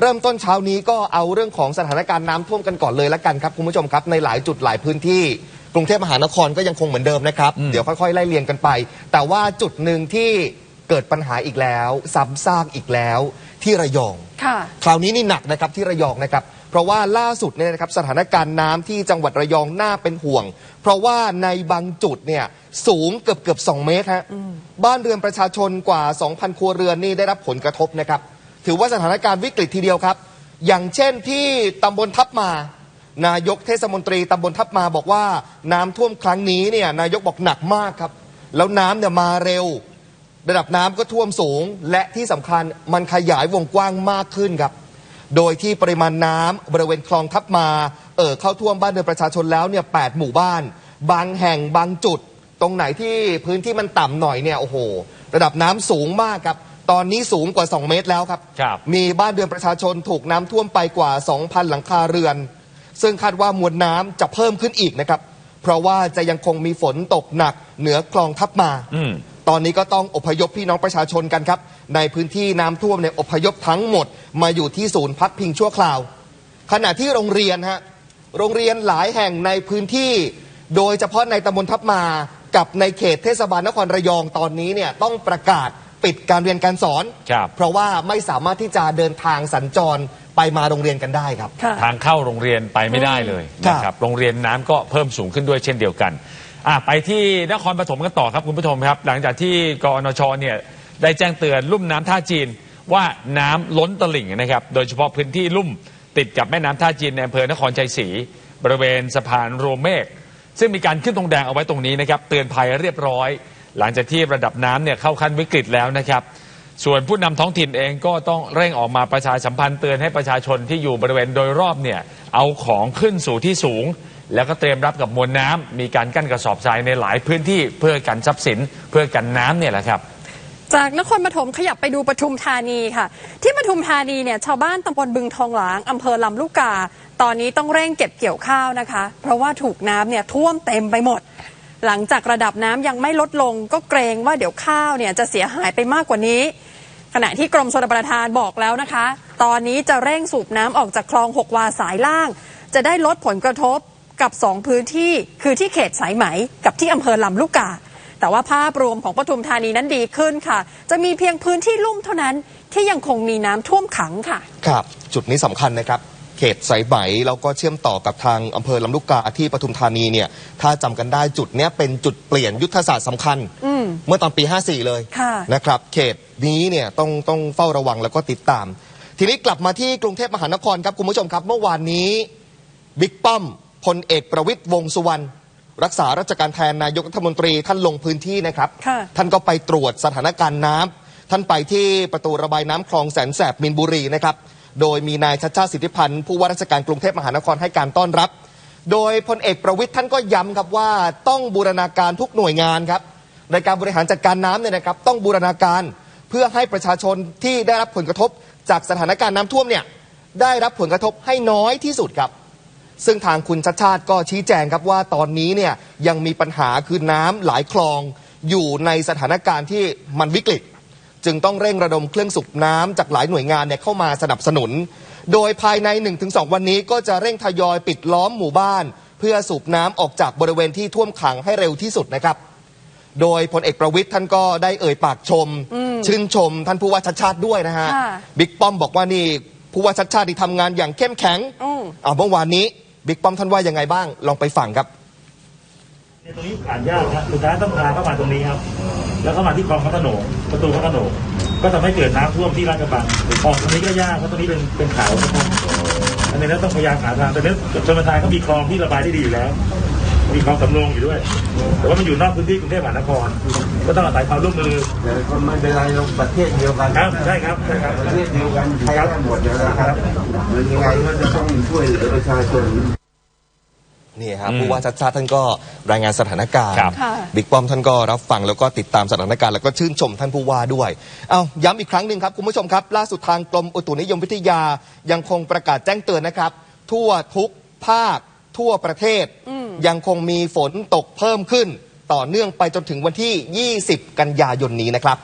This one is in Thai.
เริ่มต้นเช้านี้ก็เอาเรื่องของสถานการณ์น้ำท่วมกันก่อนเลยละกันครับคุณผู้ชมครับในหลายจุดหลายพื้นที่ กรุงเทพมหานครก็ยังคงเหมือนเดิมนะครับ เดี๋ยวค่อยๆ ไล่เรียงกันไป แต่ว่าจุดหนึ่งที่เกิดปัญหาอีกแล้วซ้ำซากอีกแล้วที่ระยอง ค่ะ คราวนี้นี่หนักนะครับที่ระยองนะครับ เพราะว่าล่าสุดเนี่ยนะครับสถานการณ์น้ำที่จังหวัดระยองน่าเป็นห่วง เพราะว่าในบางจุดเนี่ยสูงเกือบเกือบ2เมตรฮะบ้านเรือนประชาชนกว่า 2,000 ครัวเรือนนี่ได้รับผลกระทบนะครับ ถือว่าสถานการณ์วิกฤตทีเดียวครับ อย่างเช่นที่ตำบลทับมา นายกเทศมนตรีตำบลทับมาบอกว่าน้ำท่วมครั้งนี้เนี่ยนายกบอกหนักมากครับ แล้วน้ำเนี่ยมาเร็ว ระดับน้ำก็ท่วมสูง และที่สำคัญมันขยายวงกว้างมากขึ้นครับ โดยที่ปริมาณน้ำบริเวณคลองทับมาเอ่อเข้าท่วมบ้านเรือนประชาชนแล้วเนี่ยแปดหมู่บ้าน บางแห่งบางจุด ตรงไหนที่พื้นที่มันต่ำหน่อยเนี่ยโอ้โห ระดับน้ำสูงมากครับ ตอนนี้สูงกว่า 2 เมตรแล้วครับ ครับ มีบ้านเรือนประชาชนถูกน้ำท่วมไปกว่า 2,000 หลังคาเรือน ซึ่งคาดว่ามวลน้ำจะเพิ่มขึ้นอีกนะครับ เพราะว่าจะยังคงมีฝนตกหนักเหนือคลองทับมา อืม ตอนนี้ก็ต้องอพยพพี่น้องประชาชนกันครับ ในพื้นที่น้ำท่วมเนี่ยอพยพทั้งหมด มาอยู่ที่ศูนย์พักพิงชั่วคราว ขณะที่โรงเรียนฮะโรงเรียนหลายแห่งในพื้นที่ โดยเฉพาะในตำบลทับมากับในเขตเทศบาลนครระยองตอนนี้เนี่ยต้องประกาศ ปิดการเรียนการสอน ครับ เพราะว่าไม่สามารถที่จะเดินทางสัญจรไปมาโรงเรียนกันได้ครับ ค่ะ ทางเข้าโรงเรียนไปไม่ได้เลยครับนะครับโรงเรียนน้ำก็เพิ่มสูงขึ้นด้วยเช่นเดียวกันอะไปที่นครปฐมกันต่อครับคุณผู้ชมครับ หลังจากที่กอนชเนี่ยได้แจ้งเตือนลุ่มน้ำท่าจีนว่าน้ำล้นตลิ่งนะครับ โดยเฉพาะพื้นที่ลุ่มติดกับแม่น้ำท่าจีนในอำเภอนครชัยศรีบริเวณสะพานโรวเมฆซึ่งมีการขึ้นธงแดงเอาไว้ตรงนี้นะครับ เตือนภัยเรียบร้อย หลังจากที่ระดับน้ำเนี่ยเข้าขั้นวิกฤตแล้วนะครับ ส่วนผู้นำท้องถิ่นเองก็ต้องเร่งออกมาประชาสัมพันธ์เตือนให้ประชาชนที่อยู่บริเวณโดยรอบเนี่ยเอาของขึ้นสู่ที่สูง แล้วก็เตรียมรับกับมวลน้ำมีการกั้นกระสอบทรายในหลายพื้นที่เพื่อกันทรัพย์สิน เพื่อกันน้ำเนี่ยแหละครับจากนครปฐมขยับไปดูปทุมธานีค่ะ ที่ปทุมธานีเนี่ยชาวบ้านตำบลบึงทองหลางอำเภอลำลูกกา ตอนนี้ต้องเร่งเก็บเกี่ยวข้าวนะคะ เพราะว่าถูกน้ำเนี่ยท่วมเต็มไปหมด หลังจากระดับน้ำยังไม่ลดลง ก็เกรงว่าเดี๋ยวข้าวเนี่ยจะเสียหายไปมากกว่านี้ ขณะที่กรมชลประทานบอกแล้วนะคะ ตอนนี้จะเร่งสูบน้ำออกจากคลองหกวาสายล่าง จะได้ลดผลกระทบกับสองพื้นที่คือที่เขตสายไหมกับที่อำเภอลำลูกกาแต่ว่าภาพรวมของปทุมธานีนั้นดีขึ้นค่ะ จะมีเพียงพื้นที่ลุ่มเท่านั้นที่ยังคงมีน้ำท่วมขังค่ะ ครับ จุดนี้สำคัญนะครับ เขตสายไหมแล้วก็เชื่อมต่อกับทางอำเภอลำลูกกาที่ปทุมธานีเนี่ยถ้าจำกันได้จุดเนี้ยเป็นจุดเปลี่ยนยุทธศาสตร์สำคัญ อืม เมื่อตอนปี 54 เลยค่ะ นะครับเขตนี้เนี่ยต้องต้องเฝ้าระวังแล้วก็ติดตาม ทีนี้กลับมาที่กรุงเทพมหานครครับคุณผู้ชมครับ เมื่อวานนี้บิ๊กป้อมพลเอกประวิตยวงษ์สุวรรณรักษาราชการแทนนายกรัฐมนตรีท่านลงพื้นที่นะครับ ค่ะ ท่านก็ไปตรวจสถานการณ์น้ำท่านไปที่ประตูระบายน้ำคลองแสนแสบมินบุรีนะครับ โดยมีนายชัชชาติสิทธิพันธ์ผู้ว่าราชการกรุงเทพมหานครให้การต้อนรับ โดยพลเอกประวิทย์ท่านก็ย้ำครับว่าต้องบูรณาการทุกหน่วยงานครับในการบริหารจัดการน้ำเนี่ยนะครับ ต้องบูรณาการเพื่อให้ประชาชนที่ได้รับผลกระทบจากสถานการณ์น้ำท่วมเนี่ยได้รับผลกระทบให้น้อยที่สุดครับ ซึ่งทางคุณชัดชาติก็ชี้แจงครับว่าตอนนี้เนี่ยยังมีปัญหาคือน้ำหลายคลองอยู่ในสถานการณ์ที่มันวิกฤต จึงต้องเร่งระดมเครื่องสูบน้ำจากหลายหน่วยงานเนี่ยเข้ามาสนับสนุน โดยภายใน 1-2 วันนี้ก็จะเร่งทยอยปิดล้อมหมู่บ้าน เพื่อสูบน้ำออกจากบริเวณที่ท่วมขังให้เร็วที่สุดนะครับ โดยพลเอกประวิทย์ท่านก็ได้เอ่ยปากชม ชื่นชมท่านผู้ว่าชัดชาติด้วยนะฮะ ค่ะ บิ๊กป้อมบอกว่านี่ผู้ว่าชัดชาติที่ทำงานอย่างเข้มแข็งอืมอ่าเมื่อวานนี้บิ๊กป้อมท่านว่ายังไงบ้างลองไปฟังครับเนี่ย ตรงนี้ผ่านยากครับสุดท้ายต้องพาเข้ามาตรงนี้ครับ แล้วเข้ามาที่คลองพระโขนงประตูพระโขนงก็ทำให้เกิดน้ำท่วมที่ลาดกระบังออกตรงนี้ก็ยากเพราะตรงนี้เป็นเป็นเขานะครับอันนี้เราต้องพยายามหาทางแต่เนี้ชนประทานเขามีคลองที่ระบายได้ดีอยู่แล้ว มีคลองสำโรงอยู่ด้วย แต่ว่ามันอยู่นอกพื้นที่กรุงเทพมหานคร ก็ต้องอาศัยความร่วมมือแต่ก็ไม่เป็นไรเราประเทศเดียวกันครับใช่ครับใช่ครับประเทศเดียวกันใช้ได้หมดอยู่แล้วครับมันยังไงก็จะต้องช่วยเหลือประชาชน นี่ครับอืมผู้ว่าชัดชาติท่านก็รายงานสถานการณ์ครับค่ะ บิ๊กป้อมท่านก็รับฟังแล้วก็ติดตามสถานการณ์แล้วก็ชื่นชมท่านผู้ว่าด้วยเอาย้ำอีกครั้งหนึ่งครับคุณผู้ชมครับ ล่าสุดทางกรมอุตุนิยมวิทยายังคงประกาศแจ้งเตือนนะครับ ทั่วทุกภาค ทั่วประเทศ ยังคงมีฝนตกเพิ่มขึ้น ต่อเนื่องไปจนถึงวันที่ 20 กันยายนนี้นะครับ